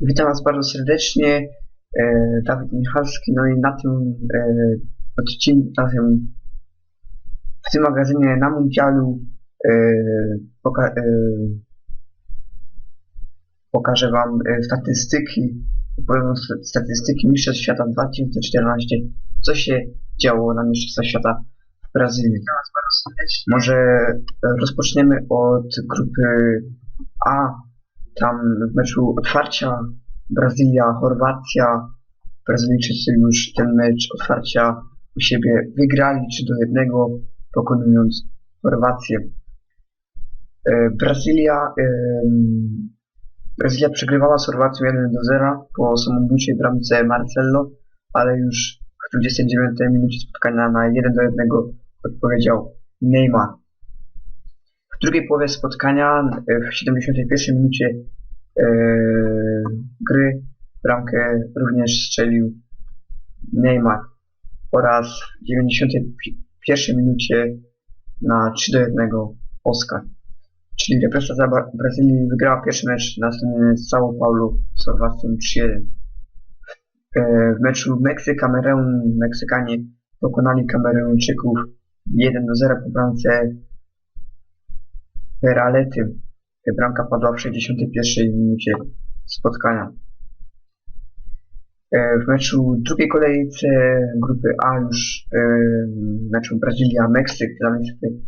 Witam Was bardzo serdecznie. E, Dawid Michalski. No i na tym e, odcinku, na tym, w tym magazynie na mundialu e, poka pokażę Wam statystyki, opowiem statystyki Mistrzostw Świata 2014, co się działo na Mistrzostwach Świata w Brazylii. Może e, rozpoczniemy od grupy A, tam w meczu otwarcia Brazylia, Chorwacja. Brazylijczycy już ten mecz otwarcia u siebie wygrali 3 do 1, pokonując Chorwację. E, Brazylia, Brazylia przegrywała z Chorwacją 1 do 0 po samobójczej bramce Marcello, ale już w 29 minucie spotkania na 1 do 1 odpowiedział Neymar. W drugiej połowie spotkania, w 71 minucie e, gry, bramkę również strzelił Neymar oraz w 91 minucie na 3 do 1 Oscar. Czyli reprezentacja Brazylii wygrała pierwszy mecz następny z São Paulo z Chorwacją 3-1. W meczu Meksyk-Kamerun Meksykanie pokonali Kameruńczyków 1 do 0 po bramce Peralety. Bramka padła w 61 minucie spotkania. W meczu drugiej kolejce grupy A już w meczu Brazylia-Meksyk dla niestety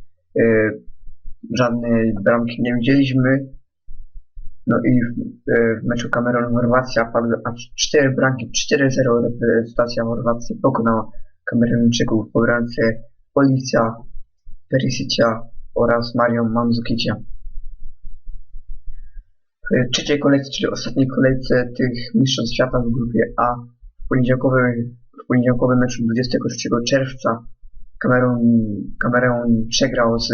żadnej bramki nie widzieliśmy. No i w, w meczu Kamerun-Chorwacja padły aż 4 bramki, 4-0 reprezentacja Chorwacji pokonała Kameruńczyków po bramce Policja, Perisicia oraz Mario Mandzukicia. W trzeciej kolejce, czyli ostatniej kolejce tych mistrzostw świata w grupie A w poniedziałkowym, w poniedziałkowym meczu 26 czerwca Kamerun, Kamerun przegrał z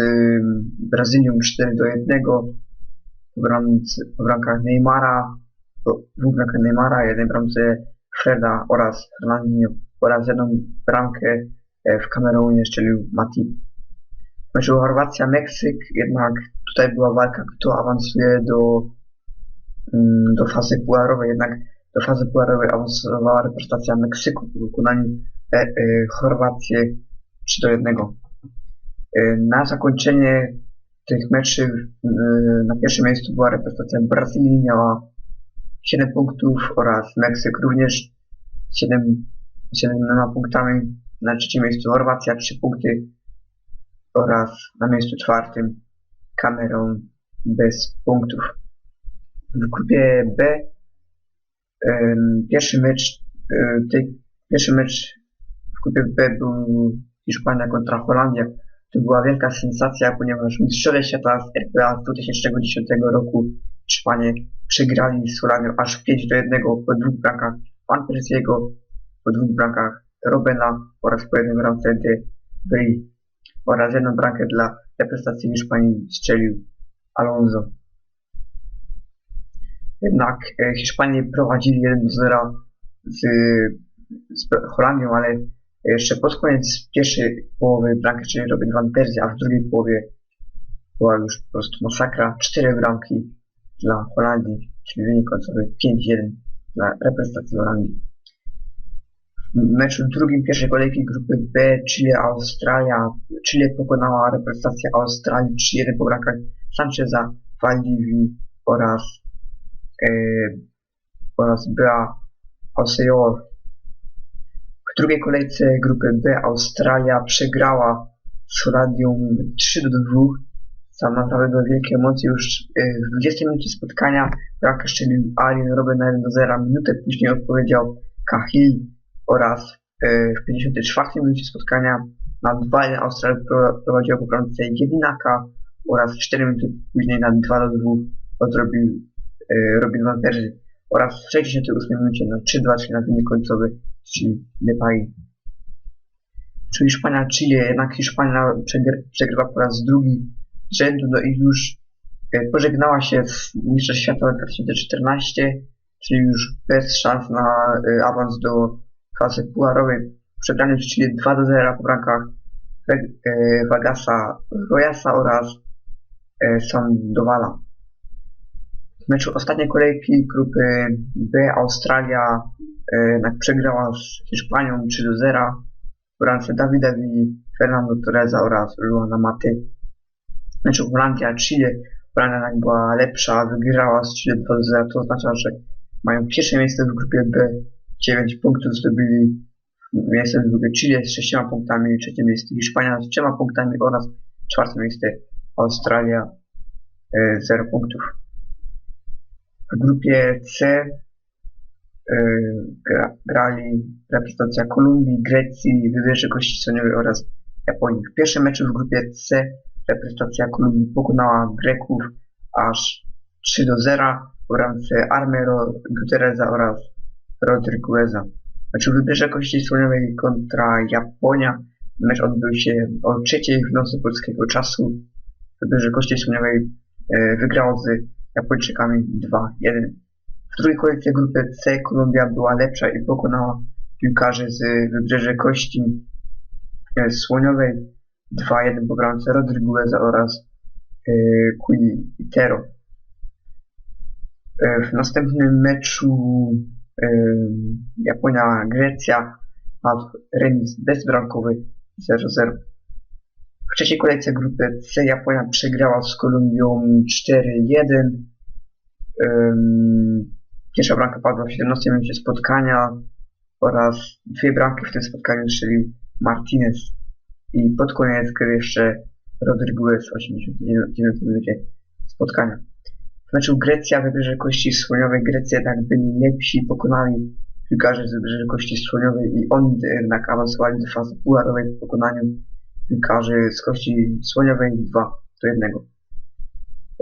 Brazylią 4 do 1 po, bramce, po bramkach Neymara, dwóch bramkach Neymara, jednej bramce Freda oraz Fernandinho oraz jedną bramkę w Kamerunie strzelił Matip. Meczu Chorwacja-Meksyk jednak tutaj była walka, kto awansuje do, do fazy puarowej, jednak do fazy puarowej awansowała reprezentacja Meksyku po wykonaniu e, e, Chorwację 3 do 1. E, na zakończenie tych meczy e, na pierwszym miejscu była reprezentacja Brazylii, miała 7 punktów oraz Meksyk również 7, 7 punktami. Na trzecim miejscu Chorwacja 3 punkty oraz na miejscu czwartym Kamerun bez punktów. W grupie B pierwszy mecz, tej, pierwszy mecz w grupie B był Hiszpania kontra Holandia. To była wielka sensacja, ponieważ mistrzowie świata z RPA z 2010 roku Hiszpanie przegrali z Holandią aż 5 do 1 po dwóch bramkach Van Persiego, po dwóch bramkach Robena oraz po jednym bramce de Vries oraz jedną bramkę dla reprezentacji Hiszpanii strzelił Alonso. Jednak e, Hiszpanie prowadzili 1 do 0 z, z Holandią, ale jeszcze pod koniec pierwszej połowy bramki czyli Robin van Persie, a w drugiej połowie była już po prostu masakra. Cztery bramki dla Holandii, czyli wynik końcowy 5-1 dla reprezentacji Holandii. W meczu drugim pierwszej kolejki grupy B Chile-Australia. Chile pokonała reprezentację Australii 3-1 po bramkach Sancheza, Valdivi oraz e, oraz Bea Oseor. W drugiej kolejce grupy B Australia przegrała z Holandią 3 do 2. Tam naprawdę były wielkie emocje. Już w 20 minucie spotkania bramkę strzelił Alien Robin na 1 do 0. Minutę później odpowiedział Cahill oraz w 54 minucie spotkania na 2-1 Australia prowadziła po bramce Jedinaka oraz 4 minuty później na 2 do 2 odrobił Robin van Persie oraz w 68 minucie na 3-2, czyli na wynik końcowy czyli Depay. Czy Hiszpania Chile, jednak Hiszpania przegrywa po raz drugi rzędu, no i już pożegnała się z Mistrzostw Świata 2014, czyli już bez szans na awans do fazy puarowej. Przegranie z Chile 2 do 0 po bramkach Vagasa Royasa oraz Sandowala. W meczu ostatniej kolejki grupy B Australia e, jednak przegrała z Hiszpanią 3 do 0 w ręce Dawida Villa, Fernando Torreza oraz Luana Maty. W meczu Holandia-Chile Holandia była lepsza, wygrała z Chile 2 do 0, to oznacza, że mają pierwsze miejsce w grupie B, 9 punktów zdobyli miejsce w grupie Chile z 6 punktami, trzecie miejsce Hiszpania z 3 punktami oraz czwarte miejsce Australia 0 e, punktów. W grupie C e, gra, grali reprezentacja Kolumbii, Grecji, Wybrzeże Kości Słoniowej oraz Japonii. W pierwszym meczu w grupie C reprezentacja Kolumbii pokonała Greków aż 3 do 0 w ramce Armero Guterreza oraz Rodrigueza. Meczu Wybrzeże Kości Słoniowej kontra Japonia. Mecz odbył się o trzeciej w nocy polskiego czasu. Wybrzeże Kości Słoniowej e, wygrało z Japończykami 2-1. W drugiej kolejce grupy C Kolumbia była lepsza i pokonała piłkarzy z Wybrzeże Kości e, Słoniowej 2-1 po bramce Rodrigueza oraz Quintero. E, w następnym meczu Japonia-Grecja a remis bezbramkowy 0-0. W trzeciej kolejce grupy C Japonia przegrała z Kolumbią 4-1. Pierwsza bramka padła w 17 minucie spotkania oraz dwie bramki w tym spotkaniu strzelił Martinez i pod koniec gry jeszcze Rodriguez w 89 minucie spotkania. W meczu Grecja Wybrzeże Kości Słoniowej Grecja jednak byli lepsi, pokonali piłkarze z Wybrzeże Kości Słoniowej i oni jednak awansowali do fazy pułarowej w pokonaniu piłkarzy z Kości Słoniowej 2 do 1.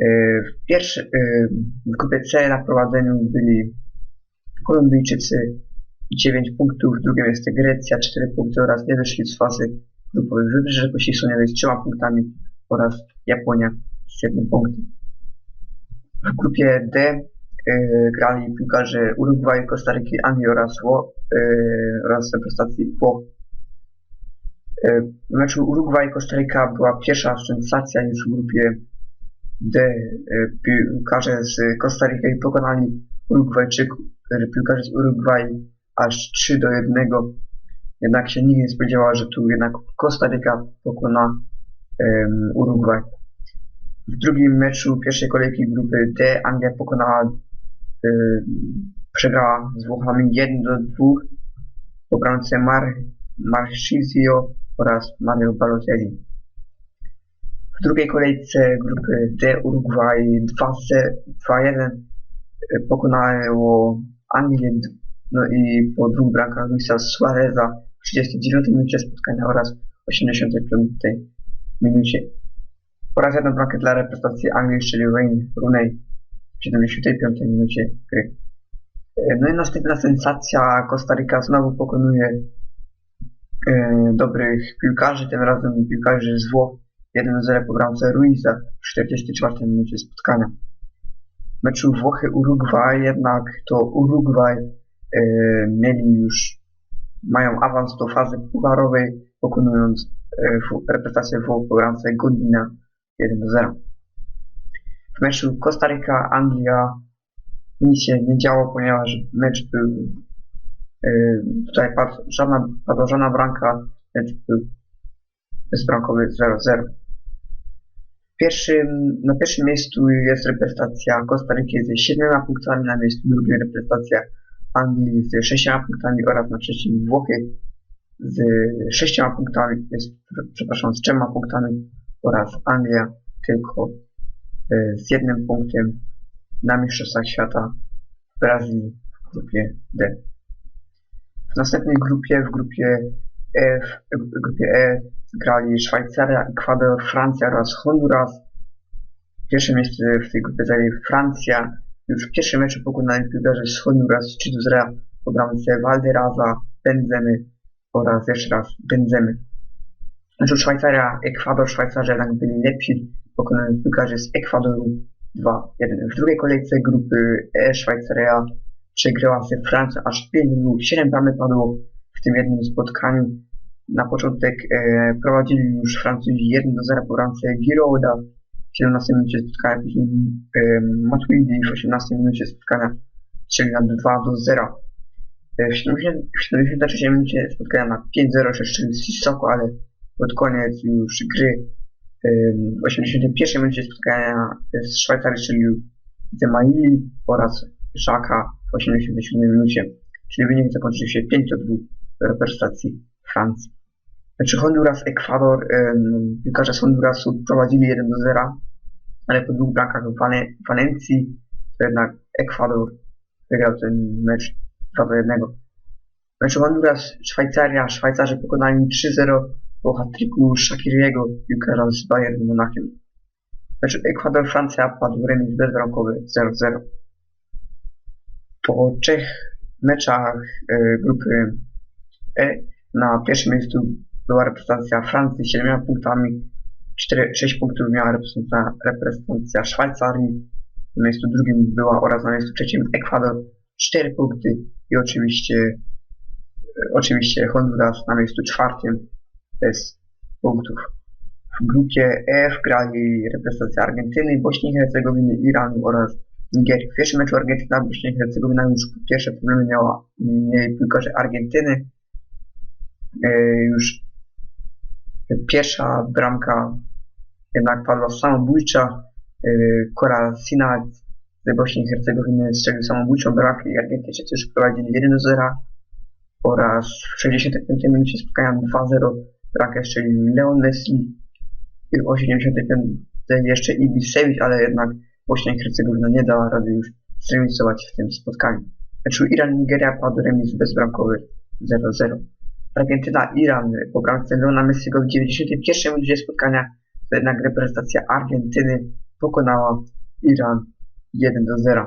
E, w, pierwszy, e, w grupie C na prowadzeniu byli Kolumbijczycy 9 punktów, w drugim jest Grecja 4 punkty oraz nie doszli z fazy grupowej Wybrzeże Kości Słoniowej z 3 punktami oraz Japonia z 1 punktem. W grupie D y, grali piłkarze Urugwaju, Kostaryki, Anglii oraz, Wło, y, oraz reprezentacji Włoch. Y, w meczu Urugwaj-Kostaryka była pierwsza sensacja już w grupie D. Piłkarze z Kostaryki pokonali Urugwajczyków, piłkarze z Urugwaju aż 3 do 1. Jednak się nikt nie spodziewał, że tu jednak Kostaryka pokona um, Urugwaj. W drugim meczu pierwszej kolejki grupy D Anglia pokonała, yy, przegrała z Włochami 1 do 2 po bramce Mar Marchisio oraz Mario Balotelli. W drugiej kolejce grupy D Uruguay 2-1 pokonało Anglię no i po dwóch bramkach Luisa Suareza w 39 minucie spotkania oraz 85 minucie oraz jedną bramkę dla reprezentacji Anglii strzelił Wayne Rooney w 75 minucie gry. E, no i następna sensacja, Kostaryka znowu pokonuje e, dobrych piłkarzy, tym razem piłkarzy z Włoch 1-0 po bramce Ruiza w 44 minucie spotkania. Meczu Włochy-Urugwaj jednak to Urugwaj e, mieli już, mają awans do fazy pucharowej, pokonując e, reprezentację Włoch po bramce Godina 1 do 0. W meczu Kostaryka-Anglia nic się nie działo, ponieważ mecz był yy, tutaj padł, żadna, padła żadna bramka, mecz był bezbramkowy 0-0. Pierwszym, na pierwszym miejscu jest reprezentacja Kostaryki ze 7 punktami, na miejscu drugim reprezentacja Anglii z 6 punktami oraz na trzecim Włochy z 6 punktami, jest, przepraszam, z 3 punktami oraz Anglia tylko e, z jednym punktem na Mistrzostwach Świata w Brazylii w grupie D. W następnej grupie, w grupie E, w grupie E grali Szwajcaria, Ekwador, Francja oraz Honduras. Pierwsze miejsce w tej grupie zajęli Francja. Już w pierwszym meczu pokonali piłkarze z Honduras 3 do 0 po bramce Valderaza, Benzemy oraz jeszcze raz Benzemy. Znaczy Szwajcaria, Ekwador, Szwajcarzy jednak byli lepsi, pokonali piłkarzy z Ekwadoru 2-1. W drugiej kolejce grupy E Szwajcaria przegrała ze Francją aż 5 7 bramy padło w tym jednym spotkaniu. Na początek e, prowadzili już Francuzi 1 do 0 po bramce Girouda w 17 minucie spotkania, później um, Matuidi w 18 minucie spotkania strzelił na 2 do 0. E, w 73 minucie spotkania na 5-0 się strzelił Sissoko, ale pod koniec już gry w 81 minucie spotkania z Szwajcarii strzelił Zemaili oraz Szaka w 87 minucie, czyli wynik zakończył się 5 do 2 w reprezentacji Francji. Znaczy Honduras, Ekwador, piłkarze z Hondurasu prowadzili 1 do 0, ale po dwóch bramkach w Walencji to jednak Ekwador wygrał ten mecz 2 do 1. Mecz Honduras, Szwajcaria, Szwajcarzy pokonali 3-0 po hat-tricku Shakiriego, piłkarza z Bayern Monachium. Mecz Ekwador, Francja padł remis bezbramkowy 0-0. Po trzech meczach e, grupy E na pierwszym miejscu była reprezentacja Francji 7 punktami, 4, 6 punktów miała reprezentacja, reprezentacja Szwajcarii, na miejscu drugim była oraz na miejscu trzecim Ekwador 4 punkty i oczywiście e, oczywiście Honduras na miejscu czwartym bez punktów. W grupie F grali reprezentacja Argentyny, Bośni i Hercegowiny, Iranu oraz Nigerii. W pierwszym meczu Argentyna, Bośnia i Hercegowina już pierwsze problemy miała mieli piłkarze Argentyny. E, już pierwsza bramka jednak padła samobójcza. E, Kora Sinat z Bośni i Hercegowiny strzelił samobójczą bramkę i Argentyńczycy już prowadzili 1-0 oraz w 65 minucie spotkania 2-0 bramkę strzelił Leon Messi w 85 jeszcze Ibisevic, ale jednak Bośnia i Hercegowina nie dała rady już zremisować w tym spotkaniu. Meczu Iran-Nigeria padł remis bezbramkowy 0-0. Argentyna-Iran po bramce Leona Messiego w 91 minucie spotkania to jednak reprezentacja Argentyny pokonała Iran 1-0.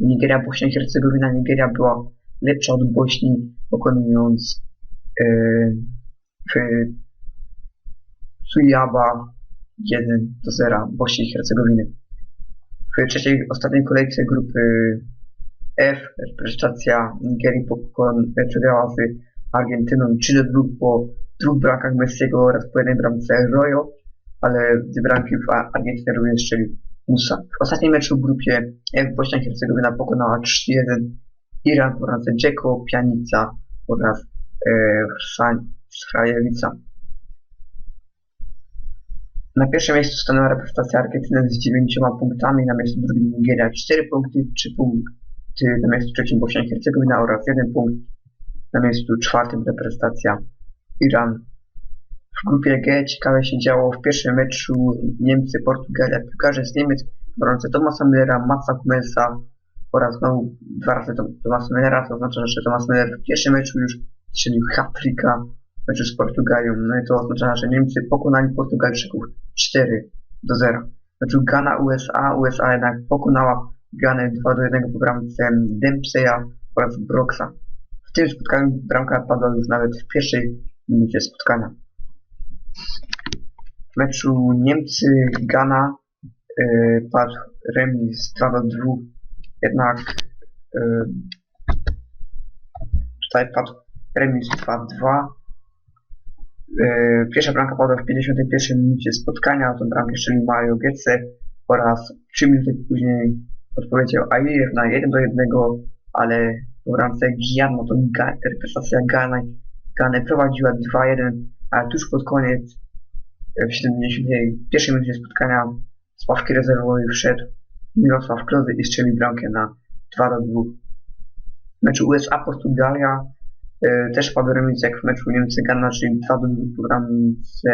Nigeria, Bośnia i Hercegowina. Nigeria była lepsza od Bośni, pokonując yy, Sujaba 1 0 Bośni i Hercegowiny. W trzeciej, ostatniej kolejce grupy F reprezentacja Nigerii przegrała z Argentyną 3 do 2 po dwóch bramkach Messiego oraz po jednej bramce Royo, ale dwie bramki w Argentynie również strzelił Musa. W ostatnim meczu w grupie F Bośnia i Hercegowina pokonała 3-1 Iran bramce Dzeko, Pianica oraz e, Hrajewica. Na pierwszym miejscu stanęła reprezentacja Argentyny z 9 punktami, na miejscu drugim Nigeria 4 punkty, 3 punkty na miejscu trzecim Bośnia i Hercegowina oraz 1 punkt na miejscu czwartym reprezentacja Iran. W grupie G ciekawe się działo w pierwszym meczu Niemcy, Portugalia, piłkarze z Niemiec, broniące Tomasa Müllera, Matsa Hummelsa oraz znowu dwa razy Tomasa Müllera, to oznacza, że Tomas Müller w pierwszym meczu już strzelił hat-tricka meczu z Portugalią. No i to oznacza, że Niemcy pokonali Portugalczyków 4 do 0. Meczu Ghana-USA, USA jednak pokonała Ghanę 2 do 1 po bramce Dempseya oraz Broxa. W tym spotkaniu bramka padła już nawet w pierwszej minucie spotkania. W meczu Niemcy-Ghana yy, padł remis 2 do 2, jednak yy, tutaj padł remis 2-2 E, pierwsza bramka padła w 51 minucie spotkania, tą bramkę strzelił Mario Götze oraz 3 minuty później odpowiedział Ayer na 1 do 1, ale po bramce Gianno to reprezentacja Gany, Gany prowadziła 2-1, ale tuż pod koniec e, w 71 minucie spotkania z ławki rezerwowej wszedł Mirosław Klozy i strzelił bramkę na 2 do 2. W meczu USA-Portugalia E, też padł remis jak w meczu Niemcy-Ghana, czyli 2 do 2 po bramce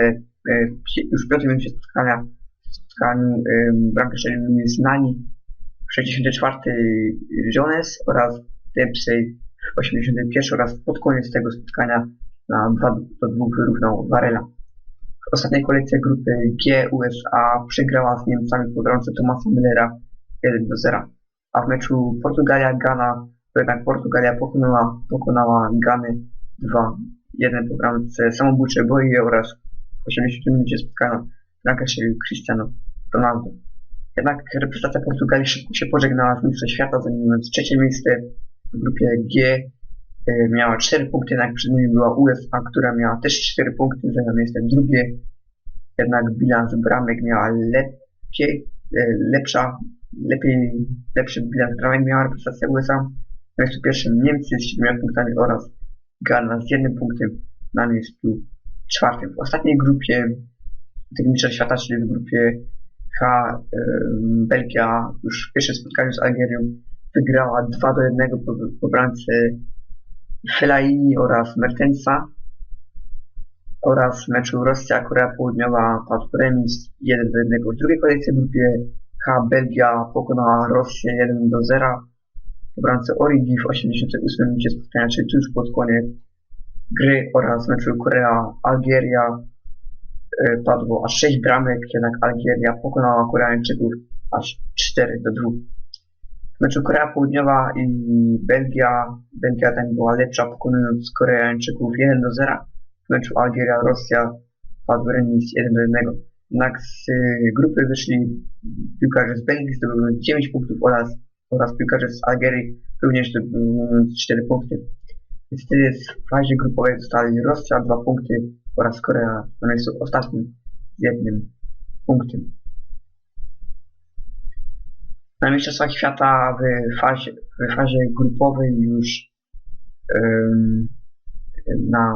e, już piątym minucie spotkania w spotkaniu e, bramkę strzelił Nani w 64 Jones oraz Dempsey w 81 oraz pod koniec tego spotkania na 2 do 2 wyrównał Varela. W ostatniej kolejce grupy G USA przegrała z Niemcami po bramce Tomasa Müllera 1 do 0, a w meczu Portugalia-Ghana to jednak Portugalia pokonała, pokonała Gany 2-1 po bramce samobójczej boi oraz w 80 minucie spotkania bramkę strzelił Cristiano Ronaldo. Jednak reprezentacja Portugalii szybko się pożegnała z Mistrzem Świata, zajmując trzecie miejsce w grupie G. E, miała 4 punkty, jednak przed nimi była USA, która miała też 4 punkty, zajęła miejsce drugie. jednak bilans bramek miała lepiej, e, lepsza, lepiej, lepszy bilans bramek miała reprezentacja USA. Na miejscu pierwszym Niemcy z 7 punktami oraz Ghana z jednym punktem na miejscu czwartym. W ostatniej grupie tych mistrzostw świata, czyli w grupie H, Belgia już w pierwszym spotkaniu z Algierią wygrała 2 do 1 po, po bramce Fellaini oraz Mertensa oraz meczu Rosja-Korea Południowa padł remis 1 do 1. W drugiej kolejce grupie H Belgia pokonała Rosję 1 do 0 po bramce Origi w 88 minucie spotkania, czyli tuż pod koniec gry oraz meczu Korea-Algieria e, padło aż 6 bramek, jednak Algieria pokonała Koreańczyków aż 4 do 2. W meczu Korea Południowa i Belgia, Belgia tam była lepsza pokonując Koreańczyków 1 do 0. W meczu Algieria-Rosja padł remis 1 do 1. Jednak z grupy wyszli piłkarze z Belgii zdobyli 9 punktów oraz, oraz piłkarze z Algierii również zdobyli 4 punkty. Niestety w fazie grupowej zostali Rosja 2 punkty oraz Korea na miejscu ostatnim z jednym punktem. Na Mistrzostwach Świata w fazie, w fazie grupowej już ym, na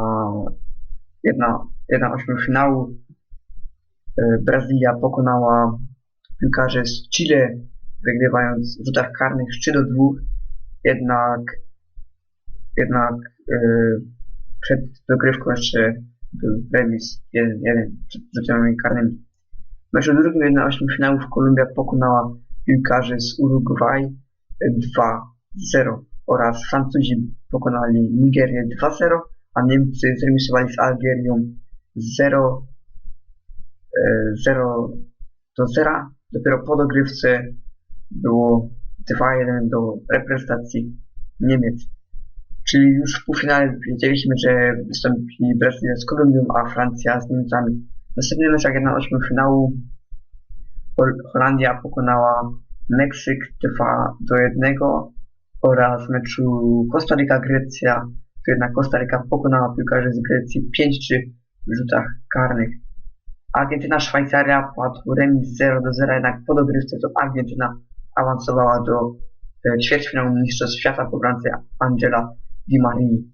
jedna, jedna ośmiofinału yy, Brazylia pokonała piłkarzy z Chile, wygrywając w rzutach karnych 3 do 2. Jednak jednak yy, przed dogrywką jeszcze był remis 1-1 przed rzutami karnymi. W meczu drugim 1 finałów Kolumbia pokonała piłkarzy z Urugwaj 2-0 oraz Francuzi pokonali Nigerię 2-0, a Niemcy zremisowali z Algierią 0 0 do 0. Dopiero po dogrywce było 2-1 do reprezentacji Niemiec. Czyli już w półfinale wiedzieliśmy, że wystąpi Brazylia z Kolumbią, a Francja z Niemcami. W następnym meczach 1-8 finału Holandia pokonała Meksyk 2 do 1 oraz w meczu Kostaryka-Grecja, to jednak Kostaryka pokonała piłkarzy z Grecji 5-3 w rzutach karnych. Argentyna-Szwajcaria padł remis 0 do 0, jednak po dogrywce to Argentyna awansowała do e, ćwierćfinału Mistrzostw Świata po bramce Angela Di Marii.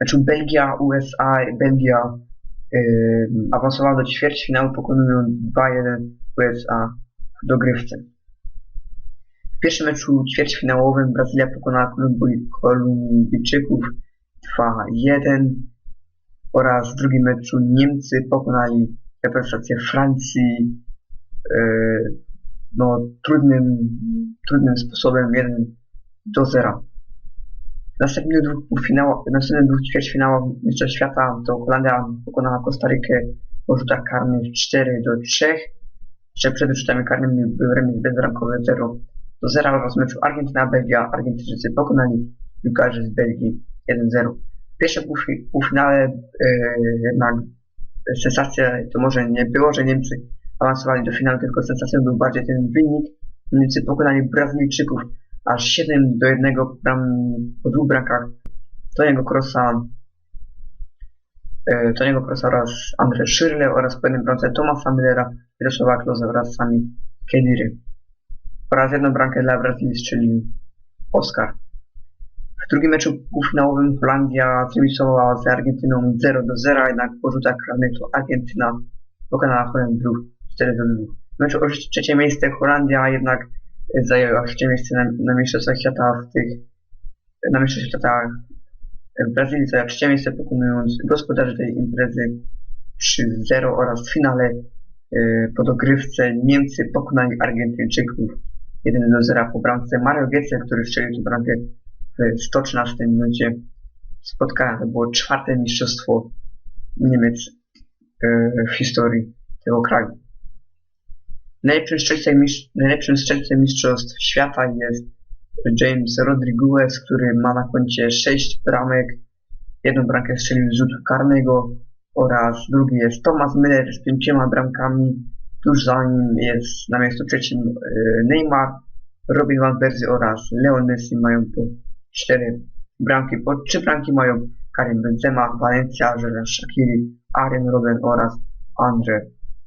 Meczu Belgia-USA, Belgia yy, awansowała do ćwierćfinału pokonując 2-1 USA w dogrywce. W pierwszym meczu ćwierćfinałowym Brazylia pokonała Kolumbijczyków 2-1 oraz w drugim meczu Niemcy pokonali reprezentację Francji yy, no, trudnym, trudnym sposobem 1 do 0. W następnych dwóch półfinałach, w następnych dwóch ćwierćfinałach Mistrzostw Świata to Holandia pokonała Kostarykę po rzutach karnych 4 do 3. Jeszcze przed rzutami karnymi był remis bezbramkowy 0 do 0 oraz meczu Argentyna-Belgia. Argentyńczycy pokonali piłkarzy z Belgii 1-0. W pierwszym półfinale jednak sensacja to może nie było, że Niemcy awansowali do finału, tylko sensacją był bardziej ten wynik. Niemcy pokonali Brazylijczyków aż 7 do 1 bram, po dwóch bramkach Toniego Krosa, e, Toniego Krosa oraz Andre Schürrle oraz po jednym bramce Tomasa Millera, Mirosława Kloza oraz sami Kediry. Oraz jedną bramkę dla Brazylii strzelił Oscar. W drugim meczu półfinałowym Holandia zremisowała z Argentyną 0 do 0, jednak po rzutach karnych to Argentyna pokonała Holendraów 4 do 2. W meczu o trzecie miejsce Holandia jednak zajęła trzecie miejsce na, na Mistrzostwach Świata w tych, na Mistrzostwach Świata w Brazylii zajęła trzecie miejsce pokonując gospodarzy tej imprezy 3-0 oraz w finale yy, po dogrywce Niemcy pokonali Argentyńczyków 1-0 po bramce Mario Götze, który strzelił tę bramkę w 113 minucie spotkania. To było czwarte mistrzostwo Niemiec yy, w historii tego kraju. Najlepszym strzelcem, najlepszym strzelcem mistrzostw świata jest James Rodriguez, który ma na koncie 6 bramek. Jedną bramkę strzelił z rzutu karnego oraz drugi jest Thomas Miller z pięcioma bramkami. Tuż za nim jest na miejscu trzecim e, Neymar, Robin Van Persie oraz Leon Messi mają po 4 bramki. Po 3 bramki mają Karim Benzema, Valencia, Jordan Shakiri, Arjen Robben oraz Andre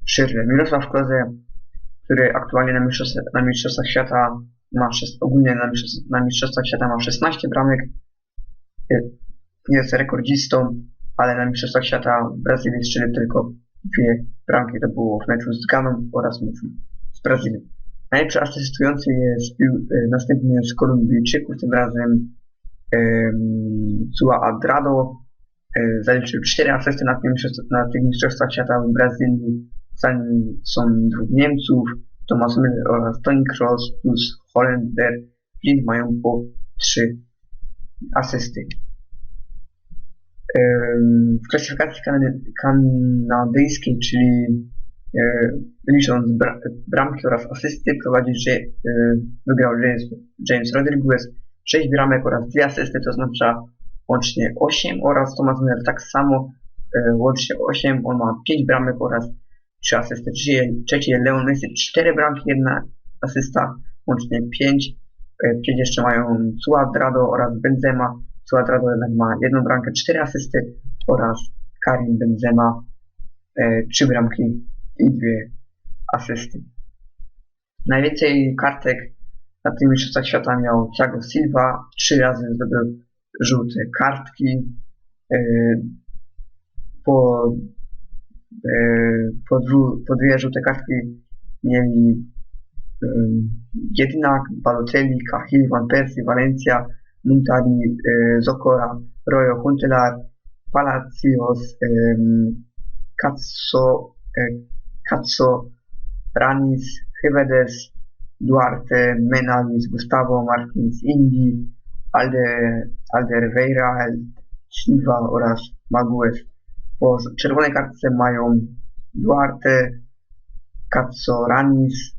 Szyrle. Mirosław Kloze, który aktualnie na mistrzostwach, na mistrzostwach świata ma szes- ogólnie na mistrzostwach, na mistrzostwach świata ma 16 bramek. Y, Jest rekordzistą, ale na mistrzostwach świata Brazylii strzelił tylko dwie bramki. To było w meczu z Ganą oraz meczu z Brazylią. Najlepszy asystujący jest pił, y, następny z Kolumbijczyków, tym razem Zua Adrado. Y, zaliczył 4 asysty na, na tych mistrzostwach świata w Brazylii. Za nim są dwóch Niemców, Thomas Müller oraz Toni Kroos plus Holender. Flint mają po 3 asysty. W klasyfikacji kan- kanadyjskiej, czyli e, licząc bra bramki oraz asysty, prowadzi, że e, wygrał James, James Rodriguez 6 bramek oraz 2 asysty, to oznacza łącznie 8 oraz Thomas Müller tak samo, e, łącznie 8, on ma 5 bramek oraz 3 asysty. Trzecie, Leon Messi 4 bramki, 1 asysta, łącznie 5. 5 jeszcze mają Cuadrado oraz Benzema. Cuadrado jednak ma jedną bramkę, 4 asysty oraz Karim Benzema 3 bramki i 2 asysty. Najwięcej kartek na tych mistrzostwach świata miał Thiago Silva, 3 razy zdobył żółte kartki. e, Po, e, po, dwu, po dwie żółte kartki mieli um, jednak Balotelli, Cahill, Van Persie, Valencia, Montari, e, Zokora, Royo, Huntelaar, Palacios, e, Cazzo, Ranis, Hyvedes, Duarte, Menalis, Gustavo, Martins, Indi, Alde, Alderweira, Silva oraz Maguez. Po czerwonej kartce mają Duarte, Cazzo, Ranis,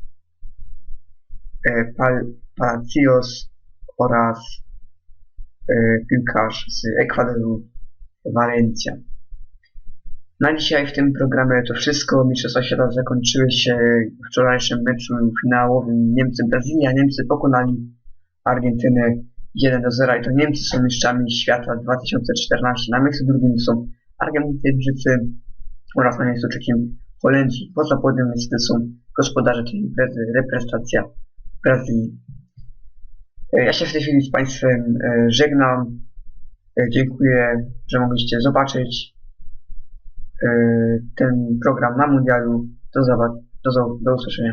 e, Pal, Palacios oraz e, piłkarz z Ekwadoru Valencia. Na dzisiaj w tym programie to wszystko. Mistrzostwa Świata zakończyły się w wczorajszym meczu finałowym Niemcy-Brazylia. Niemcy pokonali Argentynę 1 do 0 i to Niemcy są mistrzami świata 2014. Na miejscu drugim są Argentyńczycy oraz trzecim Holendrzy. Poza podium niestety są gospodarze tej imprezy, reprezentacja Brazylii. E, Ja się w tej chwili z Państwem e, żegnam. E, Dziękuję, że mogliście zobaczyć ten program na mundialu. Do, do, do usłyszenia.